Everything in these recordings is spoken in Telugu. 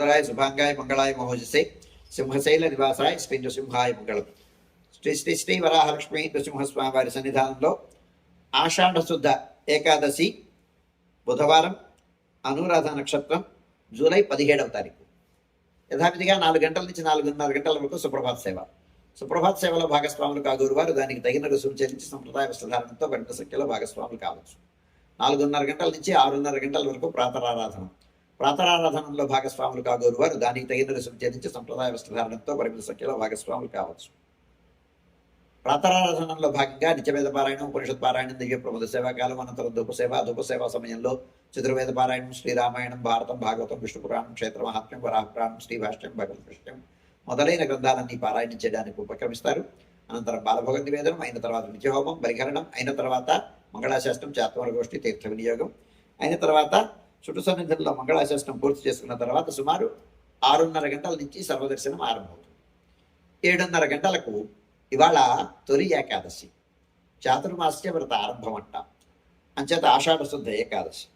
సుందరాయ శుభాంగాయ మంగళాయ మహోజసే సింహశైల నివాసాయ శ్రీ నృసింహాయ మంగళం శ్రీ శ్రీ శ్రీ వరాహలక్ష్మి నృసింహస్వామి వారి సన్నిధానంలో ఆషాఢశుద్ధ ఏకాదశి బుధవారం అనురాధ నక్షత్రం జూలై పదిహేడవ తారీఖు యథావిధిగా నాలుగు గంటల నుంచి నాలుగున్నర గంటల వరకు సుప్రభాత సేవ సుప్రభాత సేవలో భాగస్వాములు కాగూరు వారు దానికి తగిన రుసుము చెల్లించి సంప్రదాయ వస్త్రధారణతో గంట సంఖ్యలో భాగస్వాములు కావచ్చు. నాలుగున్నర గంటల నుంచి ఆరున్నర గంటల వరకు ప్రాతరారాధన. ప్రాతరారాధనలో భాగస్వాములు కాగోరు వారు దానికి తగిన రుసుము చెల్లించి సంప్రదాయ వస్త్రధారణతో పరిమిత సంఖ్యలో భాగస్వాములు కావచ్చు. ప్రాతరారాధనలో భాగంగా నిత్యవేద పారాయణం ఉపనిషత్ పారాయణం దివ్య ప్రమోద సేవాకాలం అనంతరం ధూపసేవ ధూపసేవ సమయంలో చతుర్వేద పారాయణం శ్రీరామాయణం భారతం భాగవతం విష్ణు పురాణం క్షేత్ర మహాత్మ్యం వరాహపురాణం శ్రీ భాష్యం భగవత్ మొదలైన గ్రంథాలన్నీ పారాయణం చేయడానికి ఉపక్రమిస్తారు. అనంతరం బాలభోగ నివేదనం అయిన తర్వాత నిత్యహోమం బలికరణం అయిన తర్వాత మంగళాశాస్త్రం చాత్మర గోష్ఠి తీర్థ వినియోగం అయిన తర్వాత చుట్టు సన్నిధిలో మంగళాశాసనం పూర్తి చేసుకున్న తర్వాత సుమారు ఆరున్నర గంటల నుంచి సర్వదర్శనం ఆరంభమవుతుంది. ఏడున్నర గంటలకు ఇవాళ తొలి ఏకాదశి. చాతుర్మాస్య వ్రత ఆరంభం అంట అంచేత ఆషాఢ శుద్ధ ఏకాదశి.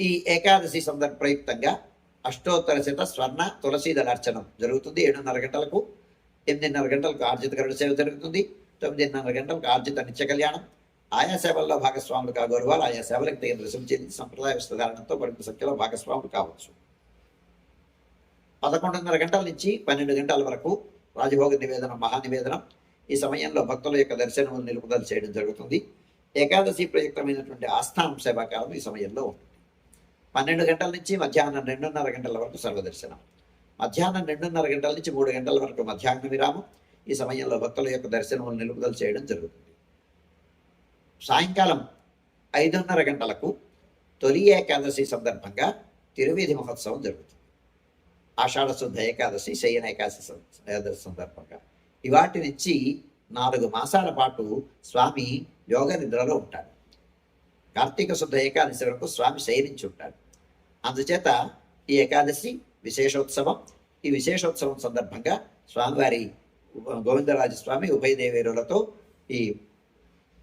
ఈ ఏకాదశి సందర్భ ప్రయుక్తంగా అష్టోత్తర శత స్వర్ణ తులసీదళ అర్చనం జరుగుతుంది. ఏడున్నర గంటలకు ఎనిమిదిన్నర గంటలకు ఆర్జిత గరుడ సేవ జరుగుతుంది. తొమ్మిదిన్నర గంటలకు ఆర్జిత నిత్య కళ్యాణం. ఆయా సేవల్లో భాగస్వాములు కాగోరు వారు ఆయా సేవలకు తగిన రుసుము చెల్లించి సంప్రదాయ వస్త్రధారణతో పరిమిత సంఖ్యలో భాగస్వాములు కావచ్చు. పదకొండున్నర గంటల నుంచి పన్నెండు గంటల వరకు రాజభోగ నివేదనం మహానివేదనం ఈ సమయంలో భక్తుల యొక్క దర్శనములు నిలుపుదల చేయడం జరుగుతుంది. ఏకాదశి ప్రయుక్తమైనటువంటి ఆస్థానం సేవాకాలం ఈ సమయంలో ఉంటుంది. పన్నెండు గంటల నుంచి మధ్యాహ్నం రెండున్నర గంటల వరకు సర్వదర్శనం. మధ్యాహ్నం రెండున్నర గంటల నుంచి మూడు గంటల వరకు మధ్యాహ్న విరామం ఈ సమయంలో భక్తుల యొక్క దర్శనములు నిలుపుదల చేయడం జరుగుతుంది. సాయంకాలం ఐదున్నర గంటలకు తొలి ఏకాదశి సందర్భంగా తిరువేది మహోత్సవం జరుగుతుంది. ఆషాఢశుద్ధ ఏకాదశి శయన ఏకాదశి ఏకాదశి సందర్భంగా. ఇవాటి నుంచి నాలుగు మాసాల పాటు స్వామి యోగ నిద్రలో ఉంటాడు. కార్తీక శుద్ధ ఏకాదశి వరకు స్వామి శయనించి ఉంటాడు. అందుచేత ఈ ఏకాదశి విశేషోత్సవం ఈ విశేషోత్సవం సందర్భంగా స్వామివారి గోవిందరాజు స్వామి ఉభయదేవేరులతో ఈ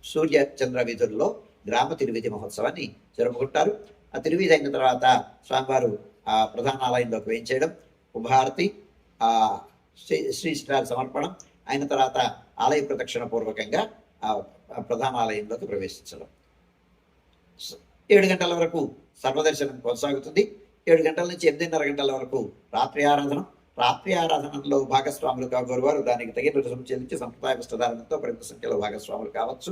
సూర్య చంద్ర వీధుల్లో గ్రామ తిరువిధి మహోత్సవాన్ని జరుపుకుంటారు. ఆ తిరువిధి అయిన తర్వాత స్వామివారు ఆ ప్రధాన ఆలయంలోకి వేయించేయడం ఉభారతి ఆ శ్రీ శ్రీ సమర్పణం అయిన తర్వాత ఆలయ ప్రదక్షిణ పూర్వకంగా ఆ ప్రధాన ఆలయంలోకి ప్రవేశించడం. ఏడు గంటల వరకు సర్వదర్శనం కొనసాగుతుంది. ఏడు గంటల నుంచి ఎనిమిదిన్నర గంటల వరకు రాత్రి ఆరాధన. రాత్రి ఆరాధనలో భాగస్వాములు కాగోరు వారు దానికి తగిన రుసుము చెల్లించి సంప్రదాయ వస్త్రధారణతో పరిమిత సంఖ్యలో భాగస్వాములు కావచ్చు.